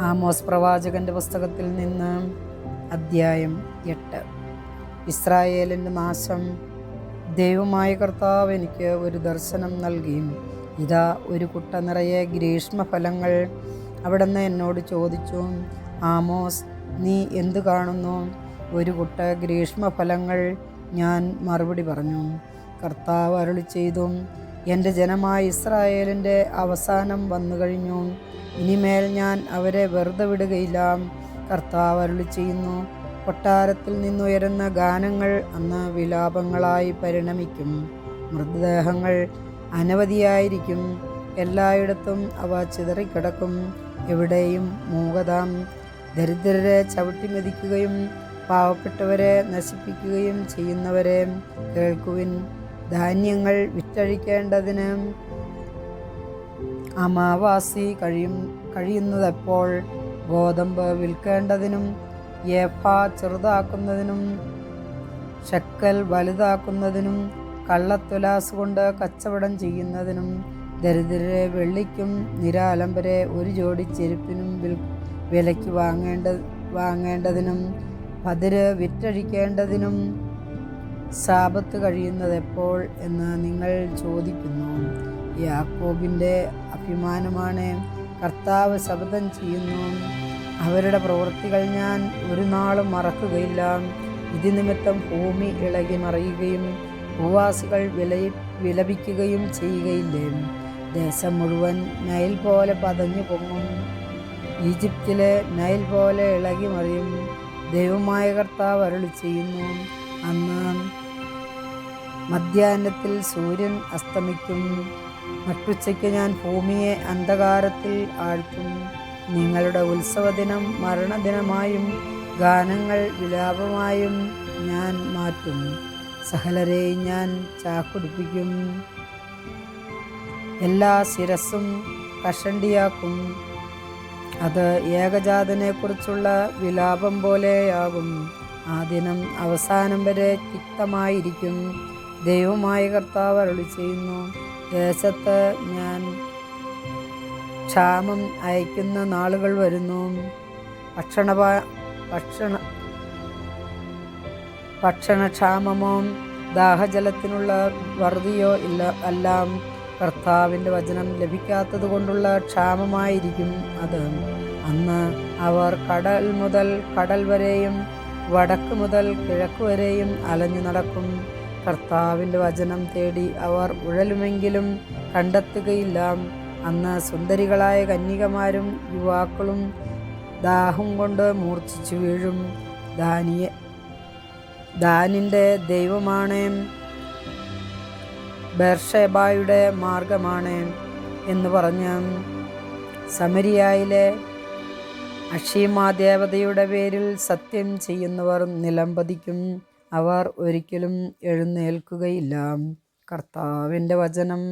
Amos പ്രവാചകന്റെ പുസ്തകത്തിൽ നിന്ന് അദ്ധ്യായം എട്ട്. ഇസ്രായേലിന്റെ നാശം. ദൈവമായ കർത്താവ് എനിക്ക് ഒരു ദർശനം നൽകി ഇതാ ഒരു കുട്ട നിറയെ ഗ്രീഷ്മഫലങ്ങൾ അവിടുന്ന് എന്നോട് ചോദിച്ചു ആമോസ് നീ എന്തു കാണുന്നു? ഒരു കുട്ട ഗ്രീഷ്മഫലങ്ങൾ ഞാൻ മറുപടി പറഞ്ഞു കർത്താവ് അരുളി ചെയ്തു എന്റെ ജനമായ ഇസ്രായേലിന്റെ അവസാനം വന്നു കഴിഞ്ഞു ഇനിമേൽ ഞാൻ അവരെ വെറുതെ വിടുകയില്ല. കർത്താവ് അരുളി ചെയ്യുന്നു കൊട്ടാരത്തിൽ നിന്നുയരുന്ന ഗാനങ്ങൾ അന്ന് വിലാപങ്ങളായി പരിണമിക്കും. മൃതദേഹങ്ങൾ അനവധിയായിരിക്കും. എല്ലായിടത്തും അവ ചിതറിക്കിടക്കും. എവിടെയും മൂകതാം. ദരിദ്രരെ ചവിട്ടി മെതിക്കുകയും പാവപ്പെട്ടവരെ നശിപ്പിക്കുകയും ചെയ്യുന്നവരെ കേൾക്കുവിൻ. ധാന്യങ്ങൾ വിറ്റഴിക്കേണ്ടതിന് അമാവാസി കഴിയും കഴിയുന്നതെപ്പോൾ ഗോതമ്പ് വിൽക്കേണ്ടതിനും ഏഫ ചെറുതാക്കുന്നതിനും ഷക്കൽ വലുതാക്കുന്നതിനും കള്ളത്തുലാസ് കൊണ്ട് കച്ചവടം ചെയ്യുന്നതിനും ദരിദ്രരെ വെള്ളിക്കും നിരാലംബരെ ഒരു ജോഡി ചെരുപ്പിനും വിൽ വിലയ്ക്ക് വാങ്ങേണ്ട വാങ്ങേണ്ടതിനും പതിര് വിറ്റഴിക്കേണ്ടതിനും സാപത്ത് കഴിയുന്നത് എപ്പോൾ എന്ന് നിങ്ങൾ ചോദിക്കുന്നു. യാക്കോബിന്റെ അഭിമാനമാണ് കർത്താവ് ശബ്ദം ചെയ്യുന്നു. അവരുടെ പ്രവൃത്തികൾ ഞാൻ ഒരു നാളും മറക്കുകയില്ല. ഇത് നിമിത്തം ഭൂമി ഇളകി മറിയുകയും ഭൂവാസികൾ വില വിലപിക്കുകയും ചെയ്യുകയില്ലേ? ദേശം മുഴുവൻ നൈൽ പോലെ പതഞ്ഞു പൊങ്ങും. ഈജിപ്തിലെ നൈൽ പോലെ ഇളകി മറിയും. ദൈവമായ കർത്താവ് അരുളി ചെയ്യുന്നു അന്ന് മധ്യാഹ്നത്തിൽ സൂര്യൻ അസ്തമിക്കും. നട്ടുച്ചയ്ക്ക് ഞാൻ ഭൂമിയെ അന്ധകാരത്തിൽ ആഴ്ത്തും. നിങ്ങളുടെ ഉത്സവദിനം മരണദിനമായും ഗാനങ്ങൾ വിലാപമായും ഞാൻ മാറ്റും. സഹലരെ ഞാൻ ചാക്കുടിപ്പിക്കും. എല്ലാ ശിരസ്സും കഷണ്ടിയാക്കും. അത് ഏകജാതനെക്കുറിച്ചുള്ള വിലാപം പോലെയാകും. ആ ദിനം അവസാനം വരെ തിക്തമായിരിക്കും ദൈവമായ കർത്താവ് അരുളി ചെയ്യുന്നു. ദേശത്ത് ഞാൻ ക്ഷാമം അയക്കുന്ന നാളുകൾ വരുന്നു. ഭക്ഷണ ഭക്ഷണ ഭക്ഷണക്ഷാമമോ ദാഹജലത്തിനുള്ള വറുതിയോ ഇല്ല എല്ലാം കർത്താവിന്റെ വചനം ലഭിക്കാത്തത് കൊണ്ടുള്ള ക്ഷാമമായിരിക്കും അത്. അന്ന് അവർ കടൽ മുതൽ കടൽ വരെയും വടക്ക് മുതൽ കിഴക്ക് വരെയും അലഞ്ഞു നടക്കും. കർത്താവിന്റെ വചനം തേടി അവർ ഉഴലുമെങ്കിലും കണ്ടെത്തുകയില്ല. അന്ന് സുന്ദരികളായ കന്യകമാരും യുവാക്കളും ദാഹം കൊണ്ട് മൂർച്ഛിച്ചു വീഴും. ദാനിയ ദാനിന്റെ ദൈവമാണ്. ബെർഷേബായുടെ മാർഗമാണ് എന്ന് പറഞ്ഞ് സമരിയായിലെ അഷീമ ദേവതയുടെ പേരിൽ സത്യം ചെയ്യുന്നവർ നിലംപതിക്കും അവർ ഒരിക്കലും എഴുന്നേൽക്കുകയില്ല. കർത്താവിന്റെ വചനം.